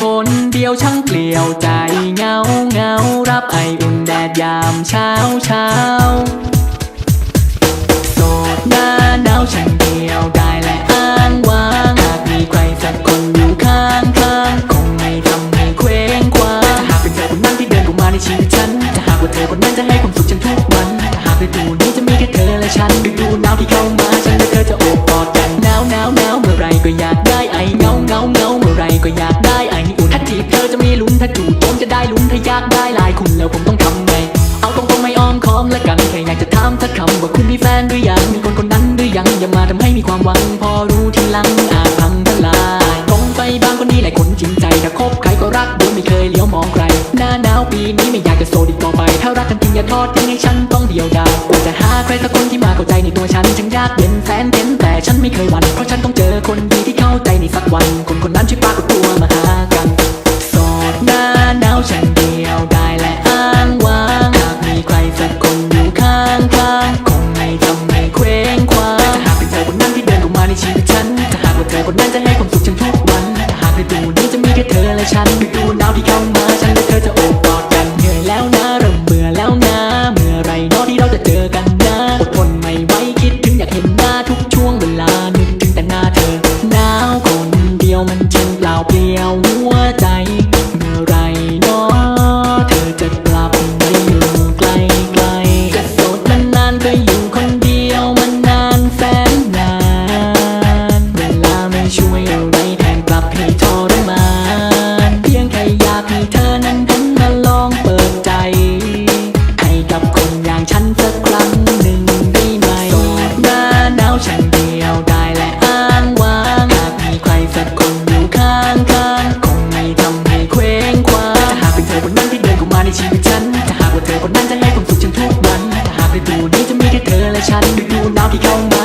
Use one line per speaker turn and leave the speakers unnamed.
คนเดียวช่างเปลี่ยวใจเหงาเหงารับไออุ่นแดดยามเช้าเช้าโสดหน้าหนาวช่างเดียวได้และอ้างว้างหากมีใครสักคนอยู่ข้างข้างคงไม่ทำให้เคว้งคว้างถ้าหากเป็นเธอคนนั้นที่เดินเข้ามาในชีวิตฉันถ้าหากว่าเธอคนนั้นจะให้ความสุขฉันทุกวันถ้าหากฤดูนี้จะมีแค่เธอและฉันฤดูหนาวที่เข้ามาฉันและเธอจะากจะถามสักคำว่าคุณมีแฟนหรือยังมีคนคนนั้นหรือยังอย่ามาทำให้มีความหวัง พอรู้ทีหลังอาจพังทลายตรงไปบางคนนี้หลายคนจริงใจถ้าคบใครก็รักโดยไม่เคยเลี้ยวมองใคร หน้าหนาวปีนี้ไม่อยากจะโสดอีกต่อไป ถ้ารักกันจริงอย่าทอดทิ้งให้ฉันต้องเดียวดายกว่าจะหาใครสักคนที่มาเข้าใจในตัวฉันฉันยากเย็นแสนเข็นแต่ฉันไม่เคยหวั่นเพราะฉันต้องเจอคนดีที่เข้าใจในสักวัน คนคนนั้นช่วยปากตัวมา คนนั้นจะให้ความสุขฉันทุกวันถ้าหากฤดูนี้จะมีแค่เธอและฉันฤดูหนาวที่เข้ามาฉันและเธอจะโอบกอดกันเหนื่อยแล้วนะเริ่มเบื่อแล้วนะ เมื่อไรนอที่เราจะเจอกันนะอดทนไม่ไหวคิดถึงอยากเห็นหน้าทุกช่วงเวลานึกถึงแต่หน้าเธอหนาวคนเดียวมันจึงเปล่าเปลี่ยวหัว ทรมาเพียงแค่ยากให้เธอนั้นหันมาลองเปิดใจ ให้กับคนอย่างฉันสักครั้งหนึ่งด้ไหมดหน้าหนาฉันเดียวได้และอ้างว้างหากมีใครสักคนอยู่ข้างข้คงไม่ทำให้เคว้งควางถ้าหากเป็นเธอคนนั้นที่เดินเข้ามาในชีวิตฉันถ้หากว่าเธอคนนั้นจะให้ความสุขฉันทุกวันถ้าหากในตันี้จะมีแค่เธอและฉันดูนาวที่เข้ามา